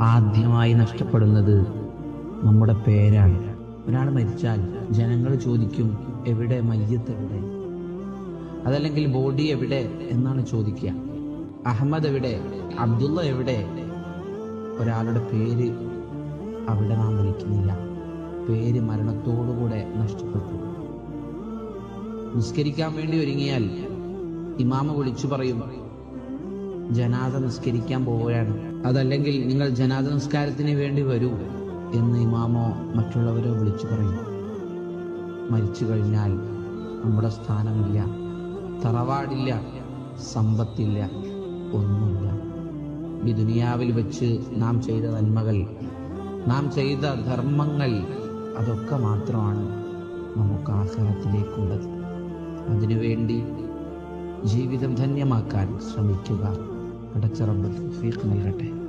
ആദ്യമായി നഷ്ടപ്പെടുന്നത് നമ്മുടെ പേരാണ്. ഒരാൾ മരിച്ചാൽ ജനങ്ങൾ ചോദിക്കും എവിടെ മയ്യത്ത് എവിടെ? അതല്ലെങ്കിൽ ബോഡി എവിടെ? എന്നാണ് ചോദിക്കുക. അഹമ്മദ് എവിടെ? അബ്ദുള്ള എവിടെ? ഒരാളുടെ പേര് അവിടെ നാം വിളിക്കുന്നില്ല. പേര് മരണത്തോടുകൂടെ നഷ്ടപ്പെട്ടു. നിസ്കരിക്കാൻ വേണ്ടി ഒരുങ്ങിയാൽ ഇമാമ വിളിച്ചു പറയും ജനാദ നിസ്കരിക്കാൻ പോവുകയാണ്. അതല്ലെങ്കിൽ നിങ്ങൾ ജനാദ നിസ്കാരത്തിന് വേണ്ടി വരൂ എന്ന് ഇമാമോ മറ്റുള്ളവരോ വിളിച്ചു പറയും മരിച്ചു കഴിഞ്ഞാൽ നമ്മുടെ സ്ഥാനമില്ല തറവാടില്ല സമ്പത്തില്ല ഒന്നുമില്ല. ഈ ദുനിയാവിൽ വെച്ച് നാം ചെയ്ത നന്മകൾ നാം ചെയ്ത ധർമ്മങ്ങൾ അതൊക്കെ മാത്രമാണ് നമുക്ക് ആഹാരത്തിലേക്കുള്ളത് അതിനുവേണ്ടി ജീവിതം ധന്യമാക്കാൻ ശ്രമിക്കുക. and a charabal, fake me